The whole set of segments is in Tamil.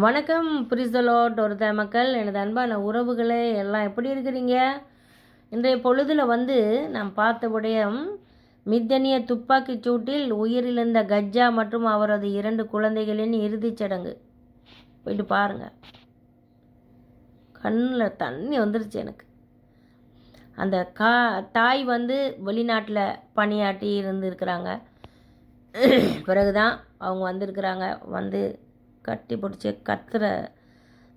வணக்கம் பிரிசலோட் ஒரு மக்கள் எனது அன்பான உறவுகளே எல்லாம் எப்படி இருக்கிறீங்க? இன்றைய பொழுதில் வந்து நாம் பார்த்த விடயம் மித்தனிய துப்பாக்கிச் சூட்டில் உயிரிழந்த கஜ்ஜா மற்றும் அவரது இரண்டு குழந்தைகளின் இறுதிச் சடங்கு. போயிட்டு பாருங்கள் கண்ணில் தண்ணி வந்துருச்சு எனக்கு. அந்த கா தாய் வந்து வெளிநாட்டில் பணியாற்றி இருந்திருக்கிறாங்க. பிறகுதான் அவங்க வந்திருக்கிறாங்க. வந்து கட்டி பிடிச்சி கத்துற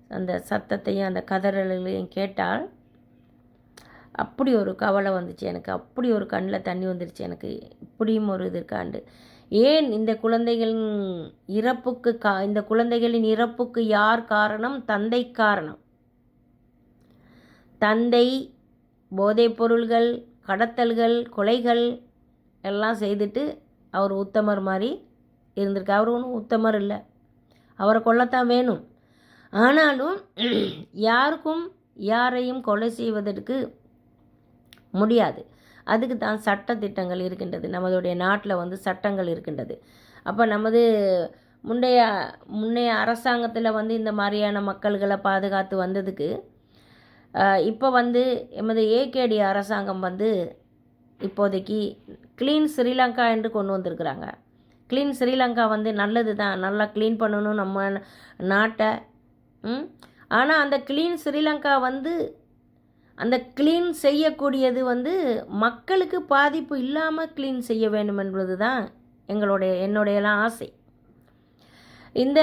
அந்த சத்தத்தையும் அந்த கதறல்களையும் கேட்டால் அப்படி ஒரு கவலை வந்துச்சு எனக்கு. அப்படி ஒரு கண்ணில் தண்ணி வந்துருச்சு எனக்கு. இப்படியும் ஒரு இது இருக்காண்டு ஏன் இந்த குழந்தைகளின் இறப்புக்கு கா இந்த குழந்தைகளின் இறப்புக்கு யார் காரணம்? தந்தை காரணம். தந்தை போதைப் பொருள்கள் கடத்தல்கள் கொலைகள் எல்லாம் செய்துட்டு அவர் உத்தமர் மாதிரி இருந்திருக்கு அவர் ஒன்றும் உத்தமர் இல்லை. அவரை கொல்லத்தான் வேணும். ஆனாலும் யாருக்கும் யாரையும் கொலை செய்வதற்கு முடியாது. அதுக்கு தான் சட்ட திட்டங்கள் இருக்கின்றது. நமதுடைய நாட்டில் வந்து சட்டங்கள் இருக்கின்றது. அப்போ நமது முந்தைய முன்னைய அரசாங்கத்தில் வந்து இந்த மாதிரியான மக்கள்களை பாதுகாத்து வந்ததுக்கு இப்போ வந்து எமது ஏகேடி அரசாங்கம் வந்து இப்போதைக்கு க்ளீன் ஸ்ரீலங்கா என்று கொண்டு வந்திருக்கிறாங்க. க்ளீன் ஸ்ரீலங்கா வந்து நல்லது தான் நல்லா க்ளீன் பண்ணணும் நம்ம நாட்டை. ஆனால் அந்த க்ளீன் ஸ்ரீலங்கா வந்து அந்த க்ளீன் செய்யக்கூடியது வந்து மக்களுக்கு பாதிப்பு இல்லாமல் க்ளீன் செய்ய வேண்டும் என்பது தான் எங்களுடைய என்னுடையலாம் ஆசை. இந்த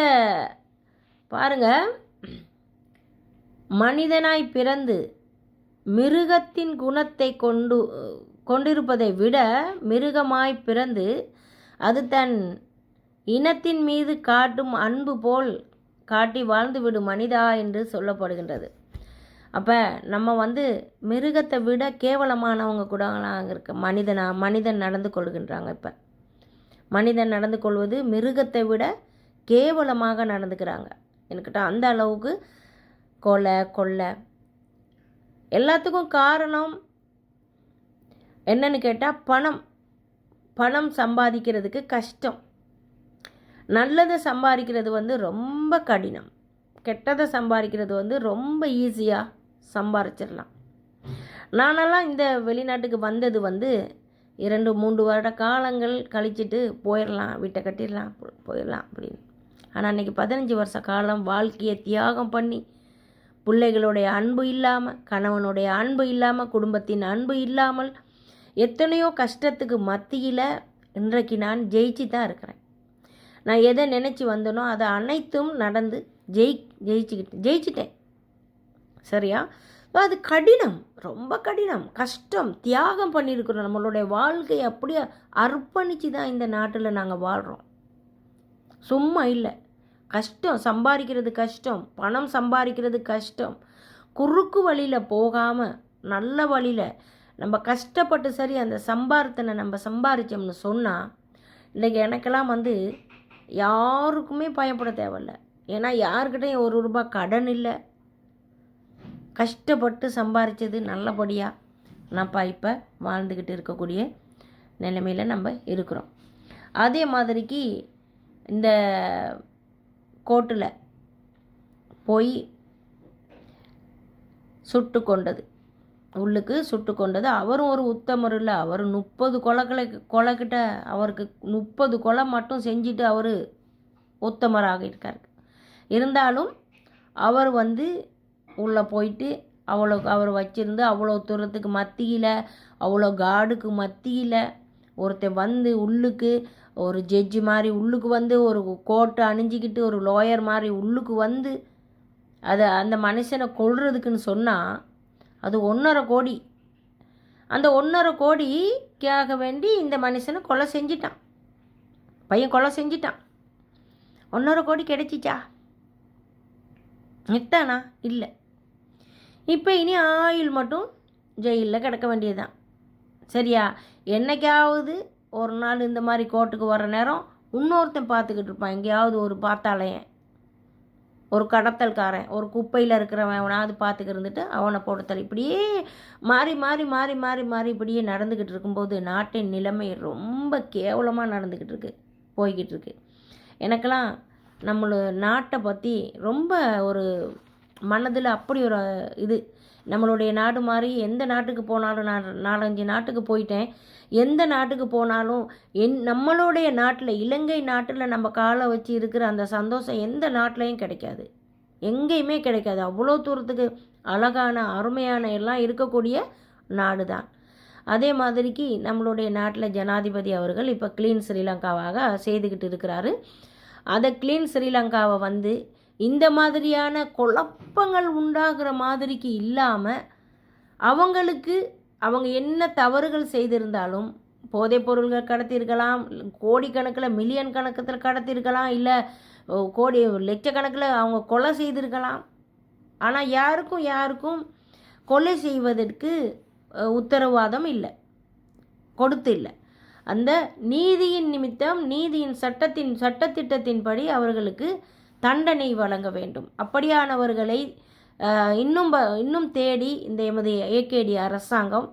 பாருங்க மனிதனாய் பிறந்து மிருகத்தின் குணத்தை கொண்டு கொண்டிருப்பதை விட மிருகமாய் பிறந்து அது தன் இனத்தின் மீது காட்டும் அன்பு போல் காட்டி வாழ்ந்துவிடும் மனிதா என்று சொல்லப்படுகின்றது. அப்போ நம்ம வந்து மிருகத்தை விட கேவலமானவங்க கூட இருக்க மனிதனா மனிதன் நடந்து கொள்கின்றாங்க இப்போ. மனிதன் நடந்து கொள்வது மிருகத்தை விட கேவலமாக நடந்துக்கிறாங்க. என்கிட்ட அந்த அளவுக்கு கொலை கொள்ளை. எல்லாத்துக்கும் காரணம் என்னன்னு கேட்டால் பணம். பணம் சம்பாதிக்கிறதுக்கு கஷ்டம். நல்லதை சம்பாதிக்கிறது வந்து ரொம்ப கடினம். கெட்டதை சம்பாதிக்கிறது வந்து ரொம்ப ஈஸியாக சம்பாரிச்சிடலாம். நானெல்லாம் இந்த வெளிநாட்டுக்கு வந்தது வந்து இரண்டு மூன்று வருட காலங்கள் கழிச்சிட்டு போயிடலாம் வீட்டை கட்டிடலாம் போயிடலாம் அப்படின்னு. ஆனால் அன்றைக்கி பதினஞ்சு வருஷ காலம் வாழ்க்கையை தியாகம் பண்ணி பிள்ளைகளுடைய அன்பு இல்லாமல் கணவனுடைய அன்பு இல்லாமல் குடும்பத்தின் அன்பு இல்லாமல் எத்தனையோ கஷ்டத்துக்கு மத்தியில் இன்றைக்கு நான் ஜெயிச்சு தான் இருக்கிறேன். நான் எதை நினச்சி வந்தனோ அதை அனைத்தும் நடந்து ஜெயி ஜெயிச்சுக்கிட்டு ஜெயிச்சிட்டேன். சரியா? அது கடினம் ரொம்ப கடினம். கஷ்டம் தியாகம் பண்ணியிருக்கிறோம். நம்மளுடைய வாழ்க்கையை அப்படியே அர்ப்பணித்து தான் இந்த நாட்டில் நாங்கள் வாழ்கிறோம் சும்மா இல்லை. கஷ்டம் சம்பாதிக்கிறது கஷ்டம் பணம் சம்பாதிக்கிறது கஷ்டம். குறுக்கு வழியில் போகாமல் நல்ல வழியில் நம்ம கஷ்டப்பட்டு சரி அந்த சம்பாரத்தனை நம்ம சம்பாரித்தோம்னு சொன்னால் இன்றைக்கி எனக்கெல்லாம் வந்து யாருக்குமே பயப்பட தேவையில்ல. ஏன்னா யாருக்கிட்டையும் ஒரு ரூபாய் கடன் இல்லை. கஷ்டப்பட்டு சம்பாரித்தது நல்லபடியாக நம்ம இப்போ வாழ்ந்துக்கிட்டு இருக்கக்கூடிய நிலைமையில் நம்ம இருக்கிறோம். அதே மாதிரிக்கு இந்த கோட்டில் போய் சுட்டு கொண்டது. உள்ளுக்கு சுட்டு கொண்டது. அவரும் ஒரு உத்தமர் இல்லை. அவர் முப்பது கொலைகளை கொலைக்கிட்ட அவருக்கு முப்பது கொலை மட்டும் செஞ்சுட்டு அவர் உத்தமராக இருக்கார். இருந்தாலும் அவர் வந்து உள்ளே போயிட்டு அவ்வளோ அவர் வச்சிருந்து அவ்வளோ தூரத்துக்கு மத்தியில் அவ்வளோ காடுக்கு மத்தியில் ஒருத்தர் வந்து உள்ளுக்கு ஒரு ஜட்ஜி மாதிரி உள்ளுக்கு வந்து ஒரு கோட்டை அணிஞ்சிக்கிட்டு ஒரு லோயர் மாதிரி உள்ளுக்கு வந்து அதை அந்த மனுஷனை கொள்றதுக்குன்னு சொன்னால் அது ஒன்றரை கோடி. அந்த ஒன்றரை கோடிக்காக வேண்டி இந்த மனுஷனை கொலை செஞ்சிட்டான். பையன் கொலை செஞ்சிட்டான். ஒன்றரை கோடி கிடைச்சிச்சா? நிட்டானா இல்லை. இப்போ இனி ஆயுள் மட்டும் ஜெயிலில் கிடக்க வேண்டியதுதான். சரியா? என்னைக்காவது ஒரு நாள் இந்த மாதிரி கோர்ட்டுக்கு வர நேரம் இன்னொருத்தன் பார்த்துக்கிட்டு இருப்பான். எங்கேயாவது ஒரு பார்த்தாலையன் ஒரு கடத்தல்காரன் ஒரு குப்பையில் இருக்கிறவன் அவனாவது பார்த்துக்க இருந்துட்டு அவனை போடுத்தல் இப்படியே மாறி மாறி மாறி மாறி மாறி இப்படியே நடந்துக்கிட்டு இருக்கும்போது நாட்டின் நிலைமை ரொம்ப கேவலமாக நடந்துக்கிட்டு இருக்கு போய்கிட்டு இருக்கு. எனக்கெல்லாம் நம்மளோட நாட்டை பற்றி ரொம்ப ஒரு மனதில் அப்படி ஒரு இது. நம்மளுடைய நாடு மாதிரி எந்த நாட்டுக்கு போனாலும் நான் நாலஞ்சு நாட்டுக்கு போயிட்டேன். எந்த நாட்டுக்கு போனாலும் என் நம்மளுடைய நாட்டில் இலங்கை நாட்டில் நம்ம காலை வச்சு இருக்கிற அந்த சந்தோஷம் எந்த நாட்டிலையும் கிடைக்காது. எங்கேயுமே கிடைக்காது. அவ்வளோ தூரத்துக்கு அழகான அருமையான எல்லாம் இருக்கக்கூடிய நாடு தான் அதே மாதிரிக்கு நம்மளுடைய நாட்டில் ஜனாதிபதி அவர்கள் இப்போ க்ளீன் ஸ்ரீலங்காவாக செய்துக்கிட்டு இருக்கிறாரு. அதை க்ளீன் ஸ்ரீலங்காவை வந்து இந்த மாதிரியான குழப்பங்கள் உண்டாகிற மாதிரிக்கு இல்லாமல் அவங்களுக்கு அவங்க என்ன தவறுகள் செய்திருந்தாலும் போதைப் பொருள்கள் கடத்தியிருக்கலாம் கோடிக்கணக்கில் மில்லியன் கணக்கத்தில் கடத்தியிருக்கலாம் இல்லை கோடி லட்சக்கணக்கில் அவங்க கொலை செய்திருக்கலாம். ஆனால் யாருக்கும் யாருக்கும் கொலை செய்வதற்கு உத்தரவாதம் இல்லை. கொடுத்து இல்லை. அந்த நீதியின் நிமித்தம் நீதியின் சட்டத்தின் சட்டத்திட்டத்தின்படி அவர்களுக்கு தண்டனை வழங்க வேண்டும். அப்படியானவர்களை இன்னும் இன்னும் தேடி இந்த எமது ஏகேடி அரசாங்கம்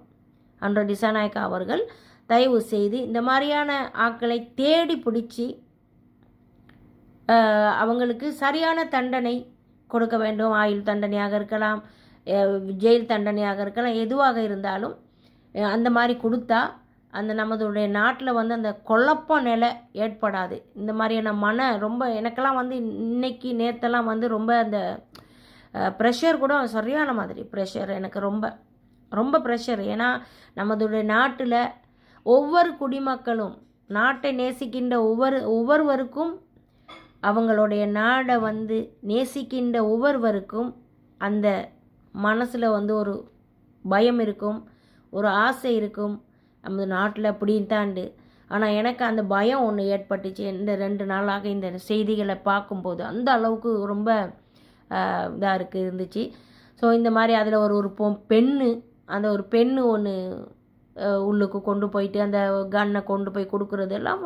அன்ற டிசாநாயக்கா அவர்கள் தயவு செய்து இந்த மாதிரியான ஆட்களை தேடி பிடிச்சி அவங்களுக்கு சரியான தண்டனை கொடுக்க வேண்டும். ஆயுள் தண்டனையாக இருக்கலாம் ஜெயில் தண்டனையாக இருக்கலாம் எதுவாக இருந்தாலும் அந்த மாதிரி கொடுத்தா அந்த நமதுடைய நாட்டில் வந்து அந்த குழப்பம் நிலை ஏற்படாது. இந்த மாதிரியான மன ரொம்ப எனக்கெல்லாம் வந்து இன்னைக்கு நேற்றெல்லாம் வந்து ரொம்ப அந்த ப்ரெஷர் கூட சரியான மாதிரி ப்ரெஷர் எனக்கு ரொம்ப ரொம்ப ப்ரெஷர் ஏன்னா நமதுடைய நாட்டில் ஒவ்வொரு குடிமக்களும் நாட்டை நேசிக்கின்ற ஒவ்வொரு ஒவ்வொருவருக்கும் அவங்களுடைய நாடை வந்து நேசிக்கின்ற ஒவ்வொருவருக்கும் அந்த மனசில் வந்து ஒரு பயம் இருக்கும் ஒரு ஆசை இருக்கும். நமது நாட்டில் அப்படின்ட்டாண்டு ஆனால் எனக்கு அந்த பயம் ஒன்று ஏற்பட்டுச்சு. இந்த ரெண்டு நாளாக இந்த செய்திகளை பார்க்கும்போது அந்த அளவுக்கு ரொம்ப இதாக இருக்குது இருந்துச்சு. ஸோ இந்த மாதிரி அதில் ஒரு ஒரு பொ பெண்ணு அந்த ஒரு பெண்ணு ஒன்று உள்ளுக்கு கொண்டு போயிட்டு அந்த கன்னை கொண்டு போய் கொடுக்குறது எல்லாம்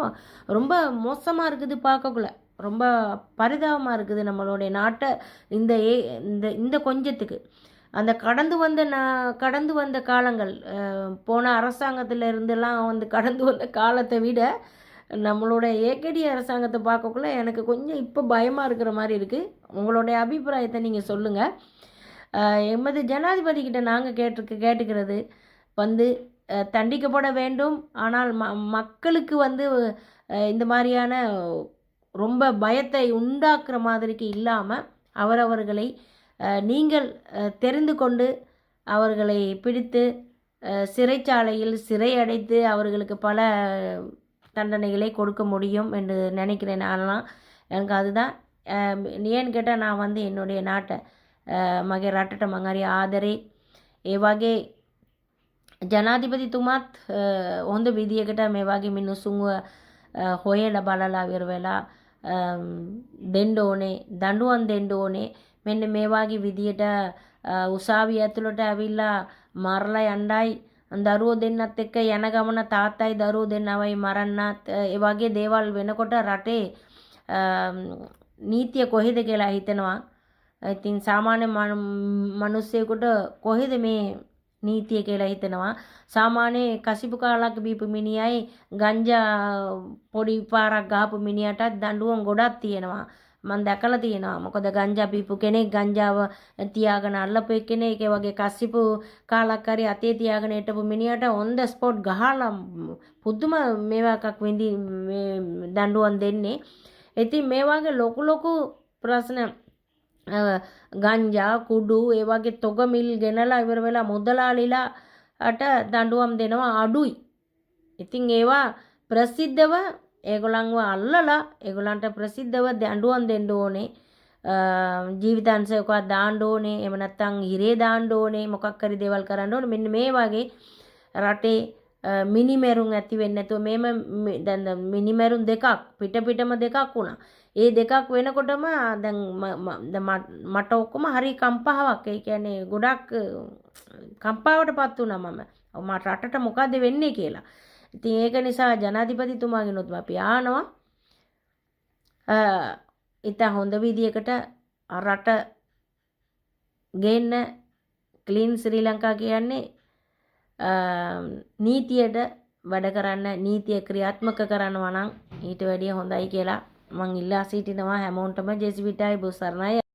ரொம்ப மோசமாக இருக்குது பார்க்கக்குள்ள. ரொம்ப பரிதாபமாக இருக்குது நம்மளுடைய நாட்டை இந்த ஏ இந்த இந்த கொஞ்சத்துக்கு. அந்த கடந்து வந்த நான் கடந்து வந்த காலங்கள் போன அரசாங்கத்தில் இருந்தெல்லாம் வந்து கடந்து வந்த காலத்தை விட நம்மளோட ஏகடி அரசாங்கத்தை பார்க்கக்குள்ள எனக்கு கொஞ்சம் இப்போ பயமாக இருக்கிற மாதிரி இருக்குது உங்களுடைய அபிப்பிராயத்தை நீங்கள் சொல்லுங்கள் எமது ஜனாதிபதி கிட்ட நாங்கள் கேட்டிருக்க கேட்டுக்கிறது வந்து தண்டிக்கப்பட வேண்டும். ஆனால் ம மக்களுக்கு வந்து இந்த மாதிரியான ரொம்ப பயத்தை உண்டாக்குற மாதிரிக்கு இல்லாமல் அவரவர்களை நீங்கள் தெரிந்து கொண்டு அவர்களை பிடித்து சிறைச்சாலையில் சிறை அடைத்து அவர்களுக்கு பல தண்டனைகளை கொடுக்க முடியும் என்று நினைக்கிறேன். ஆனால் எனக்கு அதுதான் ஏன்னு கேட்டால் நான் வந்து என்னுடைய நாட்டை மகே ராட்டட்ட மங்காரி ஆதரே ಆದರೆ ஜனாதிபதி துமாத் ತುಮಾತ್ விதியை ಬೀದಿಯ மேவாகி மின்னு சுங்க ஹொயல பலலா ಬಾಲಲಾವಿರುವೆಲ தெண்டோனே ದಂಡುವನ್ தெண்டோனே ඕනේ දඬුවම් දෙන්න ඕනේ මෙන්න මේ වගේ විදියට උසාවිය ඇතුළට ඇවිල්ලා මරලා යණ්ඩයි දරුවෝ දෙන්නත් එක්ක යන ගමන තාත්තයි දරුවෝ දෙන්නවයි මරන්නත් ඒ වගේ දේවල් වෙනකොට රටේ නීතිය කොහෙද කියලා හිතෙනවා. ඉතින් සාමාන්‍ය මනුස්සයෙකුට කොහෙද මේ නීතිය කියලා හිතෙනවා. සාමාන්‍ය කසිපු කාලක් බීපු මිනිහයි ගංජා පොඩි පාරක් ගහපු මිනිහටත් දඬුවම් ගොඩක් තියෙනවා. මම දැකලා තියෙනවා මොකද ගංජා බීපු කෙනෙක් ගංජාව තියාගෙන අල්ලපු කෙනෙක් ඒ වගේ කසිපු කාලක් හරි අතේ තියාගෙන හිටපු මිනිහට ඔන් ද ස්පොට් ගහලා පුදුම මේවා එකක් විඳි මේ දඬුවම් දෙන්නේ ඉතින් මේ වගේ ලොකු ලොකු ප්‍රශ්න ගංජා කුඩු ඒ වගේ තොග මිල් ගෙනලා ඉවර වෙලා මුදලාලිලාට දඬුවම් දෙනවා අඩුයි. ඉතින් ඒවා ප්‍රසිද්ධව ඒගොල්ලන්ව අල්ලලා ඒගොල්ලන්ට ප්‍රසිද්ධව දඬුවම් දෙන්න ඕනේ. ජීවිතාංශයක් දාන්න ඕනේ. එහෙම නැත්නම් හිරේ දාන්න ඕනේ. මොකක් හරි දේවල් කරන්න ඕනේ. මෙන්න මේ වගේ රටේ මිනිමෙරුන් ඇති වෙන්නේ නැතුව මේම දැන් මිනිමෙරුන් දෙකක් පිට පිටම දෙකක් වුණා. ඒ දෙකක් වෙනකොටම දැන් මට ඔක්කොම හරි කම්පාවක් ඒ කියන්නේ ගොඩක් කම්පාවටපත් වුණා මම. මට රටට මොකද්ද වෙන්නේ කියලා. ඉතින් ඒක නිසා ජනාධිපතිතුමාගෙනුත් අපි ආනවා. ඉතා හොඳ විදියකට රට ගේන්න ක්ලීන් ශ්‍රී ලංකා කියන්නේ නීතියට වැඩ කරන්න නීතිය ක්‍රියාත්මක කරනවා නම් ඊට වැඩිය හොඳයි කියලා මං ඉල්ලා සිටිනවා හැමෝන්ටම ජෙසිවිටයි බුසරණයි